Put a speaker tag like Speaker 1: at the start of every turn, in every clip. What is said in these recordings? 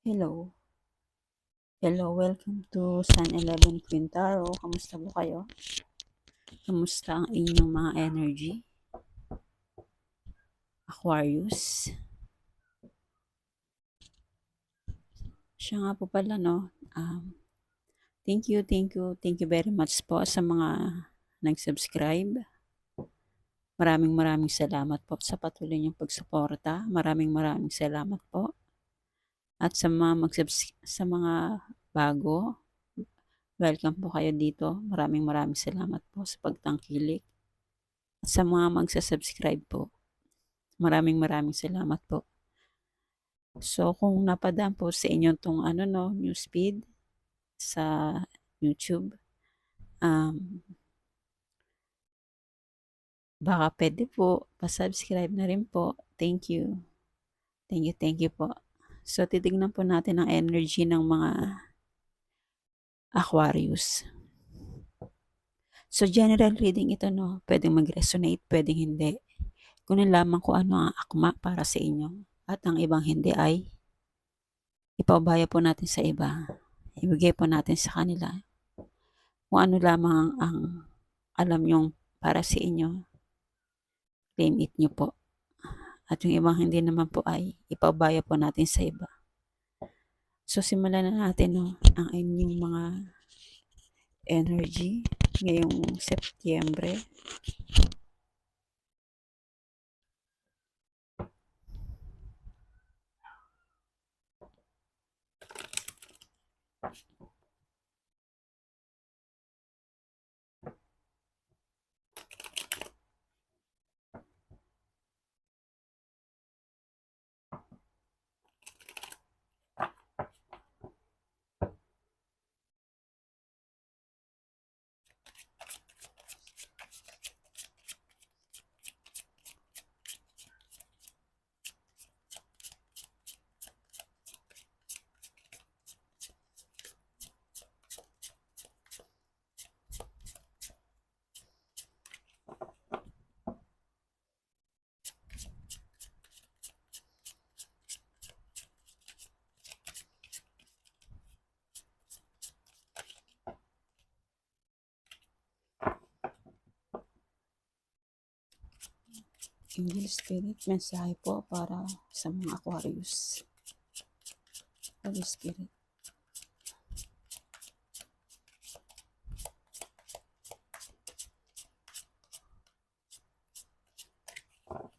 Speaker 1: Hello. Hello, welcome to Sun 11 Quintaro. Kamusta po kayo? Kamusta ang inyong mga energy? Aquarius. Siya nga po pala, no? Um, thank you, thank you, thank you very much po sa mga nag-subscribe. Maraming maraming salamat po sa patuloy niyong pagsuporta. Maraming maraming salamat po. At sa mga magsubs- sa mga bago, welcome po kayo dito. Maraming maraming salamat po sa pagtangkilik. At sa mga magsasubscribe po, maraming maraming salamat po. So, kung napadaan po sa inyo tong ano no, newsfeed sa YouTube, um, baka pwede po, pasubscribe na rin po. Thank you. Thank you, thank you po. So, titignan po natin ang energy ng mga Aquarius. So, general reading ito, no? Pwedeng mag-resonate, pwedeng hindi. Kunin lamang kung ano ang akma para sa inyo. At ang ibang hindi ay ipaubaya po natin sa iba. Ibigay po natin sa kanila. Kung ano lamang ang, alam yung para sa inyo, claim it nyo po. At yung ibang hindi naman po ay ipaubaya po natin sa iba. So, simulan na natin no, ang inyong mga energy ngayong Setyembre. Angel Spirit, mensahe po para sa mga Aquarius. Holy Spirit.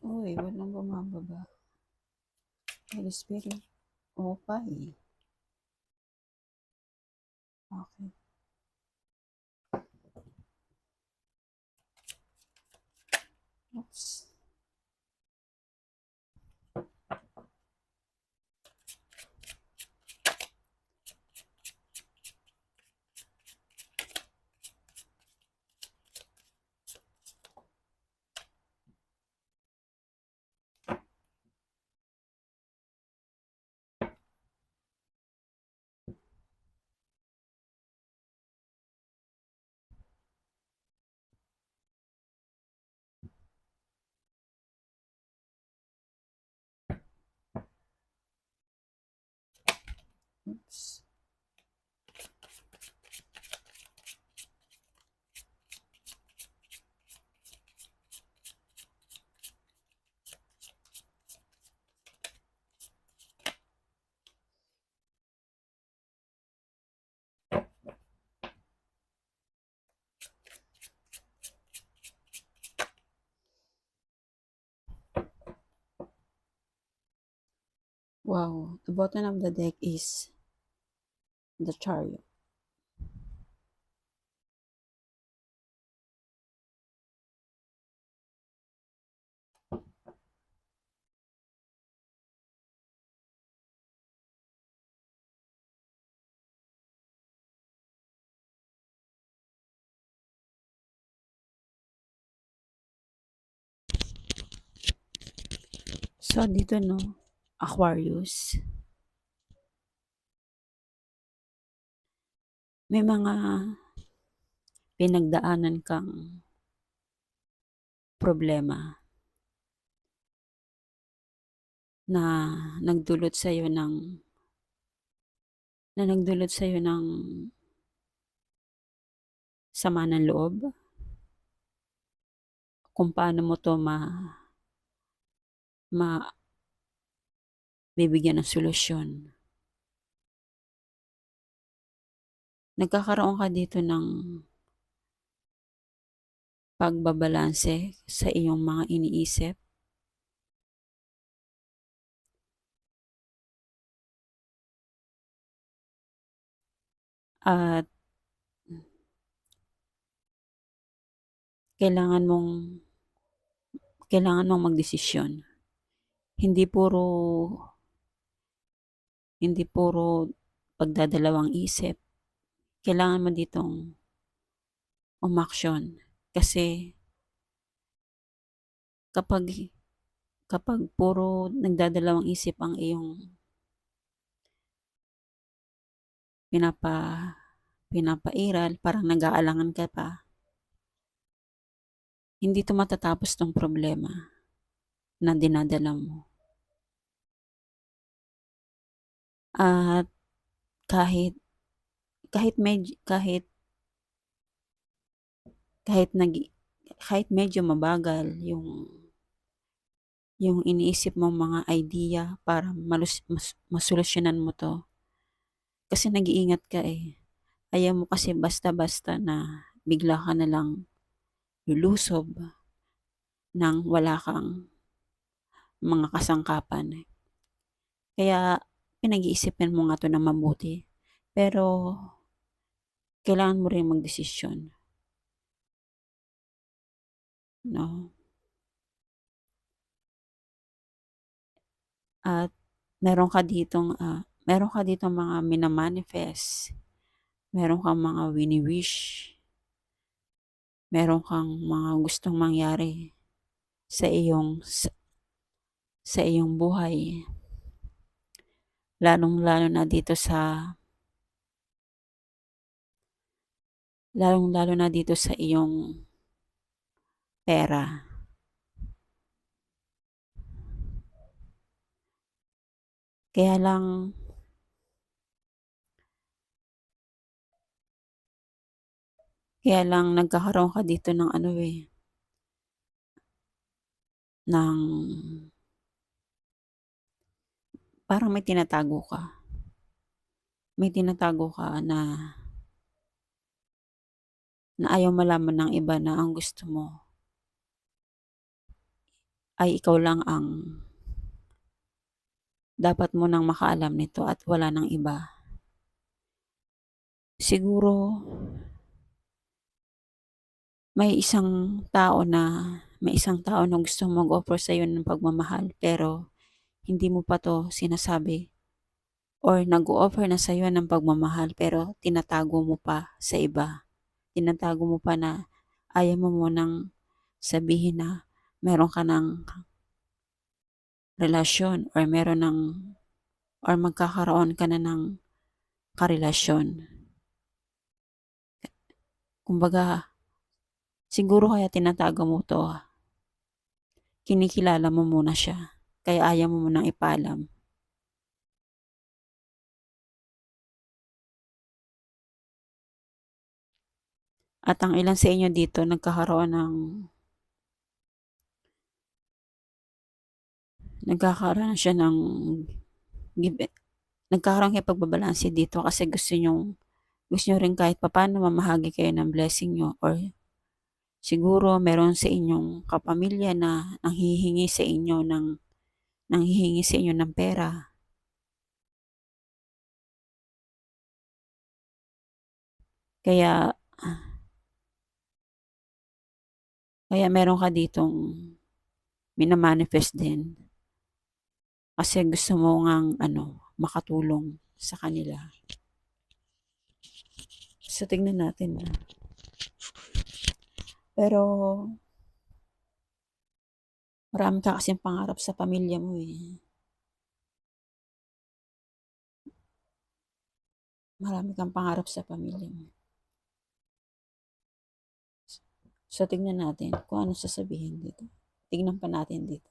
Speaker 1: Uy, walang bumababa. Holy Spirit. Oo pa eh. Okay. Oops. Oops. Wow, the bottom of the deck is the chariot. So, dito no, Aquarius. May mga pinagdaanan kang problema na nagdulot sa iyo ng na nagdulot sa'yo ng sama ng loob? Kung paano mo 'to ma ma bibigyan ng solusyon. Nagkakaroon ka dito ng pagbabalanse sa iyong mga iniisip? At kailangan mong kailangan mong magdesisyon. Hindi puro hindi puro pagdadalawang isip. Kailangan mo ditong umaksyon kasi kapag kapag puro nagdadalawang isip ang iyong pinapa pinapairal, parang nag-aalangan ka pa. Hindi 'to matatapos 'tong problema na dinadala mo. At kahit kahit medyo kahit kahit nag kahit medyo mabagal yung yung iniisip mong mga idea para malus, mas, masolusyonan mo 'to. Kasi nag-iingat ka eh. Ayaw mo kasi basta-basta na bigla ka na lang lulusob nang wala kang mga kasangkapan. Kaya pinag-iisipan mo nga 'to ng mabuti. Pero kailangan mo ring magdesisyon. No? At meron ka ditong ah, meron ka ditong mga mina-manifest. Meron kang mga wini-wish. Meron kang mga gustong mangyari sa iyong sa, sa iyong buhay. Lalong-lalo na dito sa lalong-lalo na dito sa iyong pera. Kaya lang kaya lang nagkakaroon ka dito ng ano eh, ng parang may tinatago ka. May tinatago ka na na ayaw malaman ng iba na ang gusto mo ay ikaw lang ang dapat mo nang makaalam nito at wala ng iba. Siguro may isang tao na may isang tao na gusto mag-offer sa iyo ng pagmamahal pero hindi mo pa to sinasabi or nag-offer na sa iyo ng pagmamahal pero tinatago mo pa sa iba. Tinatago mo pa na ayaw mo munang sabihin na meron ka ng relasyon or meron ng or magkakaroon ka na ng karelasyon. Kumbaga, siguro kaya tinatago mo to, kinikilala mo muna siya, kaya ayaw mo munang ipaalam. At ang ilan sa inyo dito nagkakaroon ng nagkakaroon siya ng give, nagkakaroon kayo pagbabalanse dito kasi gusto nyo gusto nyo rin kahit papano mamahagi kayo ng blessing nyo or siguro meron sa inyong kapamilya na nanghihingi sa inyo ng nanghihingi sa inyo ng pera. Kaya kaya meron ka ditong minamanifest din. Kasi gusto mo ngang ano, makatulong sa kanila. So, tingnan natin na. Pero, marami ka kasing pangarap sa pamilya mo eh. Marami kang pangarap sa pamilya mo. So, tingnan natin kung ano sasabihin dito. Tingnan pa natin dito.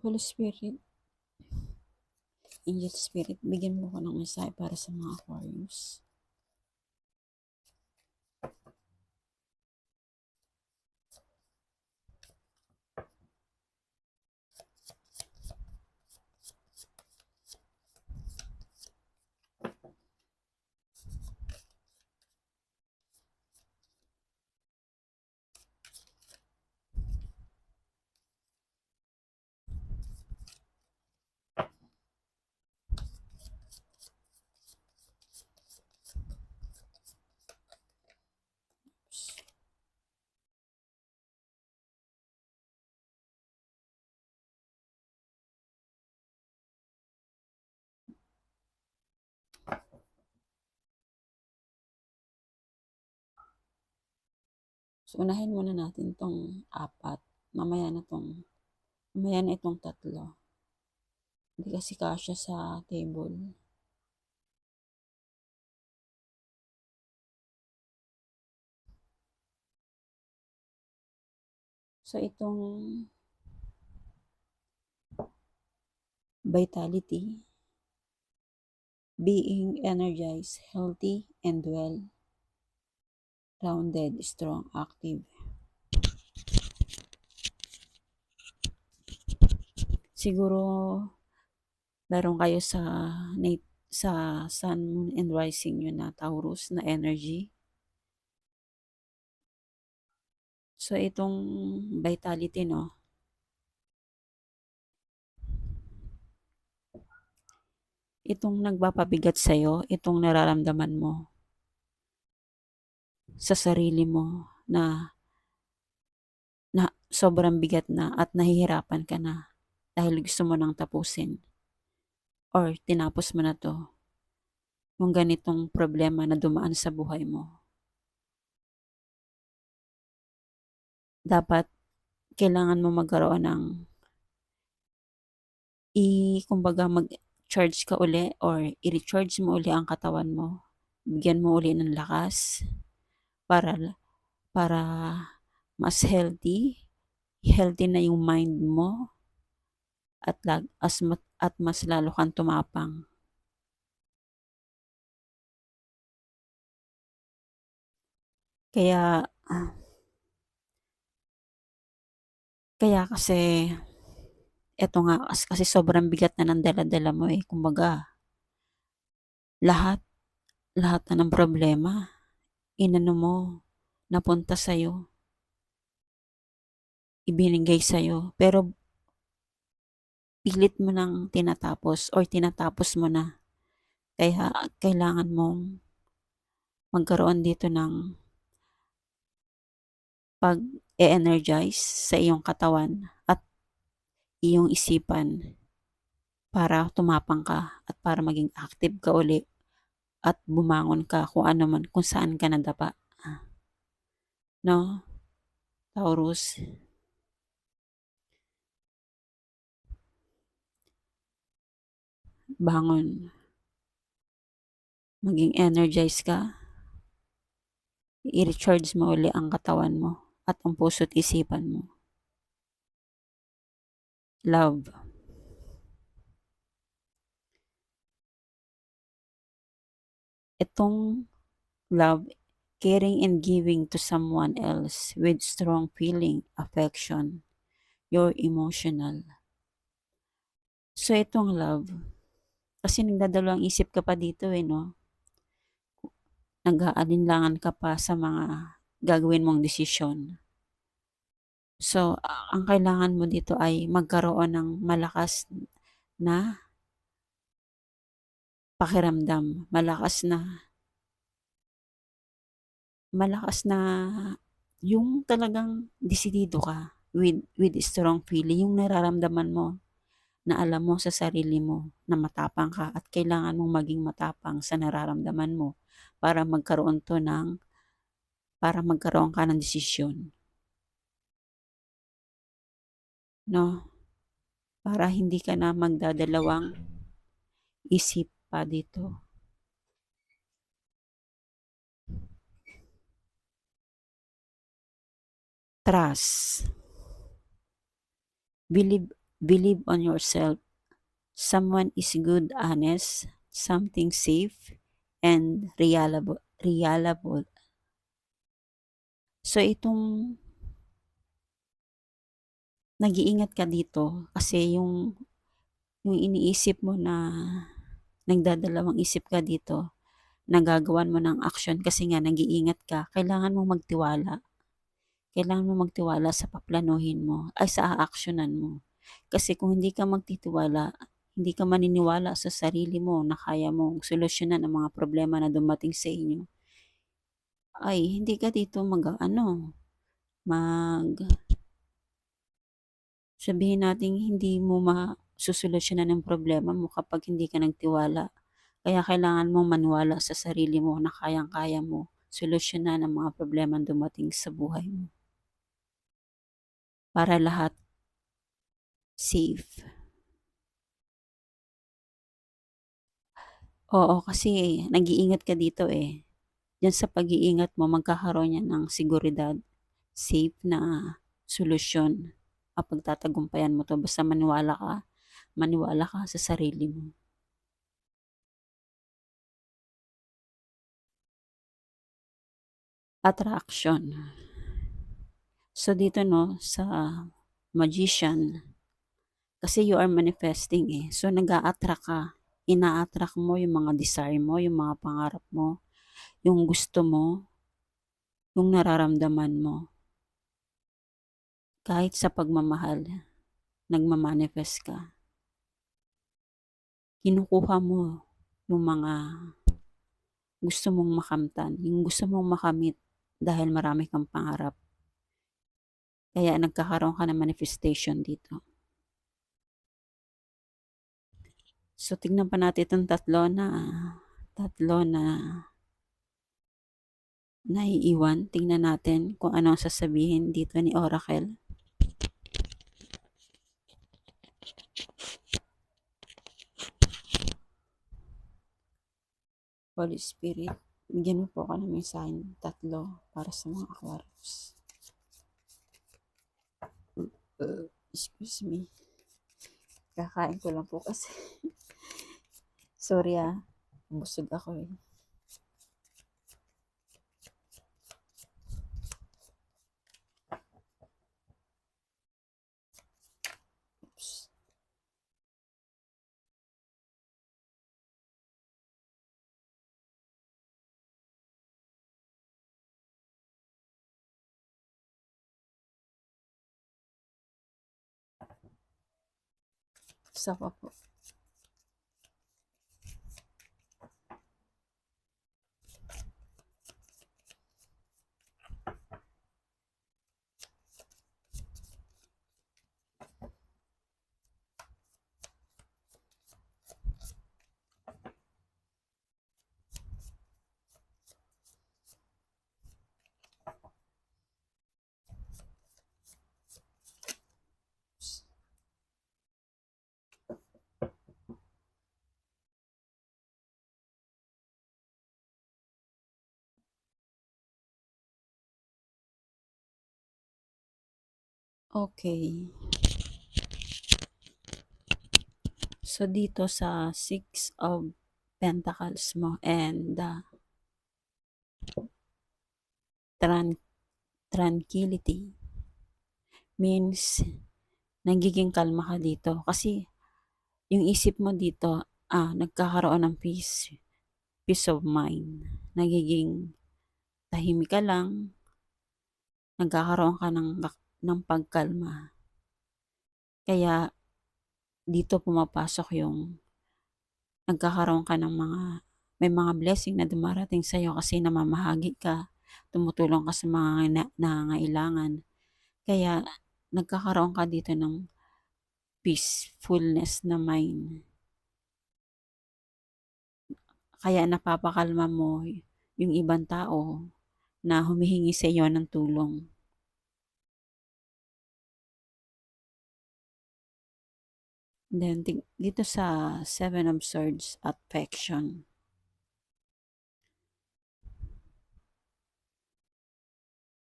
Speaker 1: Holy Spirit, Angel Spirit, bigyan mo ko ng mensahe para sa mga Aquarius. So, unahin muna natin tong apat. Mamaya na tong, mamaya na itong tatlo. Hindi kasi kasya sa table. So, itong vitality, being energized, healthy, and well, rounded, strong, active. Siguro, meron kayo sa sa sun, moon, and rising yun na Taurus na energy. So, itong vitality, no? Itong nagpapabigat sa'yo, itong nararamdaman mo sa sarili mo na na sobrang bigat na at nahihirapan ka na dahil gusto mo nang tapusin or tinapos mo na to yung ganitong problema na dumaan sa buhay mo. Dapat kailangan mo magkaroon ng i kumbaga mag-charge ka uli or i-recharge mo uli ang katawan mo. Bigyan mo uli ng lakas para para mas healthy, healthy na yung mind mo at lag, as at mas lalo kang tumapang. Kaya kaya kasi eto nga kas- kasi sobrang bigat na ng dala-dala mo eh. Kumbaga, lahat lahat na ng problema inano mo napunta sa'yo ibinigay sa'yo pero pilit mo nang tinatapos or tinatapos mo na. Kaya kailangan mong magkaroon dito ng pag-energize sa iyong katawan at iyong isipan para tumapang ka at para maging active ka uli at bumangon ka kung ano man, kung saan ka nadapa. No? Taurus. Bangon. Maging energized ka. I-recharge mo uli ang katawan mo at ang puso't isipan mo. Love. Itong love, caring and giving to someone else with strong feeling, affection, your emotional. So, itong love, kasi nagdadalawang isip ka pa dito eh, no? Nag-aalinlangan ka pa sa mga gagawin mong desisyon. So, ang kailangan mo dito ay magkaroon ng malakas na pakiramdam, malakas na malakas na yung talagang desidido ka with with strong feeling, yung nararamdaman mo na alam mo sa sarili mo na matapang ka at kailangan mong maging matapang sa nararamdaman mo para magkaroon to ng para magkaroon ka ng desisyon. No? Para hindi ka na magdadalawang isip pa dito. Trust. Believe believe on yourself. Someone is good, honest, something safe, and reliable. reliable. So, itong nag-iingat ka dito kasi yung yung iniisip mo na nagdadalawang isip ka dito, nagagawan mo ng action kasi nga nag-iingat ka, kailangan mong magtiwala. Kailangan mo magtiwala sa paplanuhin mo, ay sa aaksyonan mo. Kasi kung hindi ka magtitiwala, hindi ka maniniwala sa sarili mo na kaya mong solusyonan ang mga problema na dumating sa inyo, ay hindi ka dito mag, ano, mag, sabihin natin hindi mo masusolusyonan ang problema mo kapag hindi ka nagtiwala. Kaya kailangan mong maniwala sa sarili mo na kayang-kaya mo solusyonan ang mga problema dumating sa buhay mo. Para lahat safe. Oo, kasi nag-iingat ka dito eh. Diyan sa pag-iingat mo, magkakaroon yan ng seguridad, safe na solusyon at pagtatagumpayan mo to. Basta maniwala ka, maniwala ka sa sarili mo. Attraction. So dito no, sa magician, kasi you are manifesting eh. So nag-a-attract ka. Ina-attract mo yung mga desire mo, yung mga pangarap mo, yung gusto mo, yung nararamdaman mo. Kahit sa pagmamahal, nagmamanifest ka. Kinukuha mo yung mga gusto mong makamtan, yung gusto mong makamit dahil marami kang pangarap. Kaya nagkakaroon ka ng manifestation dito. So, tignan pa natin itong tatlo na tatlo na naiiwan. Tingnan natin kung ano ang sasabihin dito ni Oracle. Holy Spirit, bigyan mo po ako ng mensahe tatlo para sa mga Aquarius. Uh, excuse me. Kakain ko lang po kasi. Sorry ah. Busog ako eh. Isa pa Okay. So, dito sa Six of Pentacles mo and uh, tran tranquility means nagiging kalma ka dito. Kasi, yung isip mo dito, ah, nagkakaroon ng peace, peace of mind. Nagiging tahimik ka lang, nagkakaroon ka ng ng pagkalma. Kaya dito pumapasok yung nagkakaroon ka ng mga may mga blessing na dumarating sa iyo kasi namamahagi ka, tumutulong ka sa mga na, nangangailangan. Kaya nagkakaroon ka dito ng peacefulness na mind. Kaya napapakalma mo yung ibang tao na humihingi sa iyo ng tulong. Then, dito sa Seven of Swords, affection.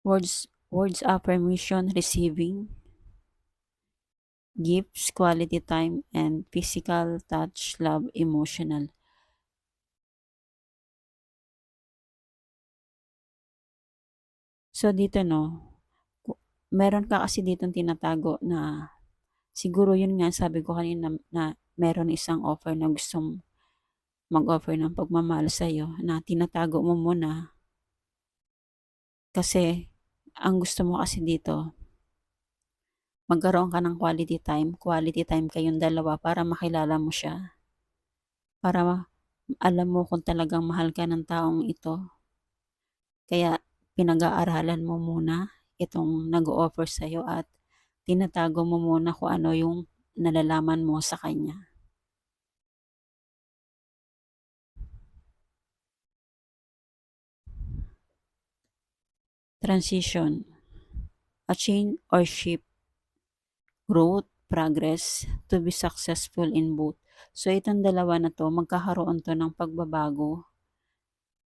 Speaker 1: Words, words affirmation, receiving. gifts, quality time, and physical touch, love, emotional. So, dito no, meron ka kasi ditong tinatago na siguro yun nga sabi ko kanina na meron isang offer na gustong mag-offer ng pagmamahal sa'yo na tinatago mo muna kasi ang gusto mo kasi dito magkaroon ka ng quality time, quality time kayong dalawa para makilala mo siya. Para alam mo kung talagang mahal ka ng taong ito. Kaya pinag-aaralan mo muna itong nag-offer sa'yo at tinatago mo muna kung ano yung nalalaman mo sa kanya. Transition. A change or shift. Growth, progress, to be successful in both. So, itong dalawa na to, magkakaroon to ng pagbabago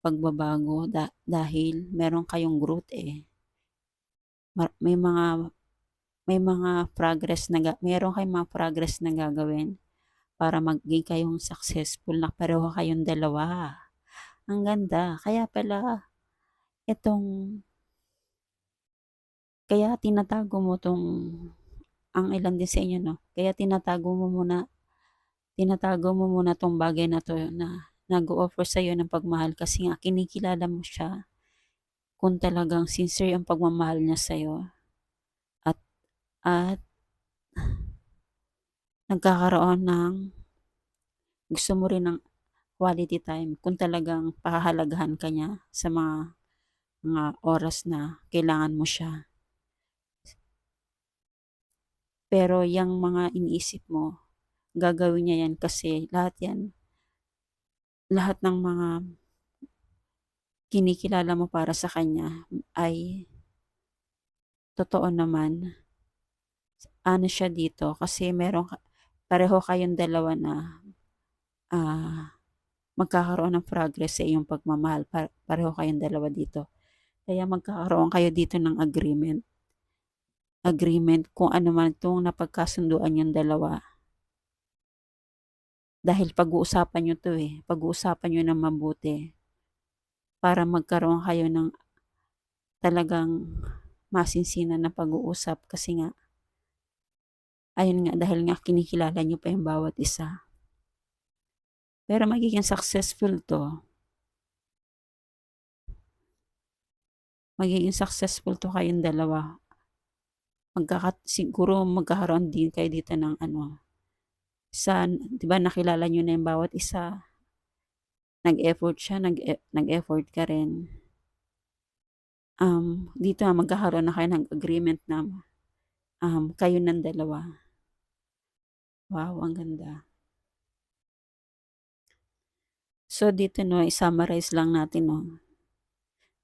Speaker 1: pagbabago da- dahil meron kayong growth eh. May mga may mga progress na meron kayong mga progress na gagawin para maging kayong successful na pareho kayong dalawa. Ang ganda. Kaya pala itong kaya tinatago mo tong ang ilan din sa inyo no. Kaya tinatago mo muna tinatago mo muna tong bagay na to na nag-o-offer sa iyo ng pagmahal kasi nga kinikilala mo siya kung talagang sincere ang pagmamahal niya sa iyo. At nagkakaroon ng gusto mo rin ng quality time kung talagang pahahalagahan ka niya sa mga mga oras na kailangan mo siya. Pero yung mga iniisip mo, gagawin niya yan kasi lahat yan lahat ng mga kinikilala mo para sa kanya ay totoo naman. Ano siya dito kasi meron pareho kayong dalawa na uh, magkakaroon ng progress sa iyong pagmamahal. Pareho kayong dalawa dito. Kaya magkakaroon kayo dito ng agreement. Agreement kung ano man itong napagkasunduan yung dalawa dahil pag-uusapan nyo to eh. Pag-uusapan nyo ng mabuti. Para magkaroon kayo ng talagang masinsinan na pag-uusap kasi nga ayun nga dahil nga kinikilala nyo pa yung bawat isa. Pero magiging successful to. Magiging successful to kayong dalawa. Magkakat siguro magkakaroon din kayo dito ng ano, sa, di ba nakilala nyo na yung bawat isa. Nag-effort siya, nag, nag-effort ka rin. Um, dito magkakaroon na kayo ng agreement na um, kayo ng dalawa. Wow, ang ganda. So dito no, i-summarize lang natin no.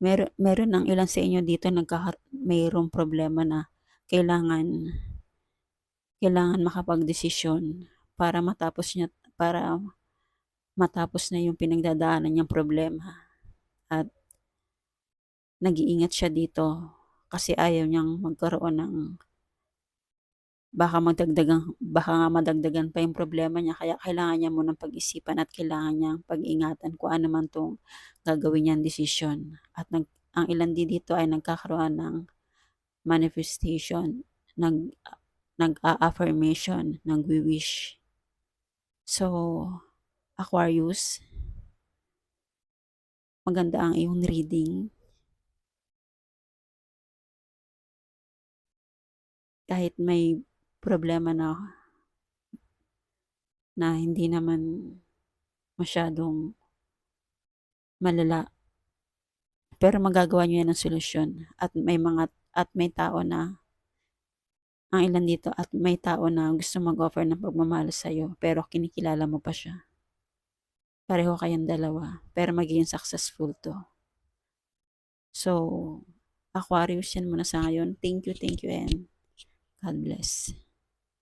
Speaker 1: Mer meron ng ilan sa inyo dito nagka mayroong problema na kailangan kailangan makapag-desisyon para matapos niya para matapos na yung pinagdadaanan niyang problema. At nag-iingat siya dito kasi ayaw niyang magkaroon ng baka magdagdagan baka nga madagdagan pa yung problema niya. Kaya kailangan niya munang pag-isipan at kailangan niyang pag-ingatan kung ano man tong gagawin niyang desisyon. At nag, ang ilan din dito ay nagkakaroon ng manifestation nag nag-affirmation nag-wish. So, Aquarius, maganda ang iyong reading. Kahit may problema na na hindi naman masyadong malala. Pero magagawa niyo yan ng solusyon at may mga at may tao na ang ilan dito at may tao na gusto mag-offer ng pagmamahal sa iyo pero kinikilala mo pa siya. Pareho kayong dalawa pero magiging successful to. So, Aquarius yan muna sa ngayon. Thank you, thank you and God bless.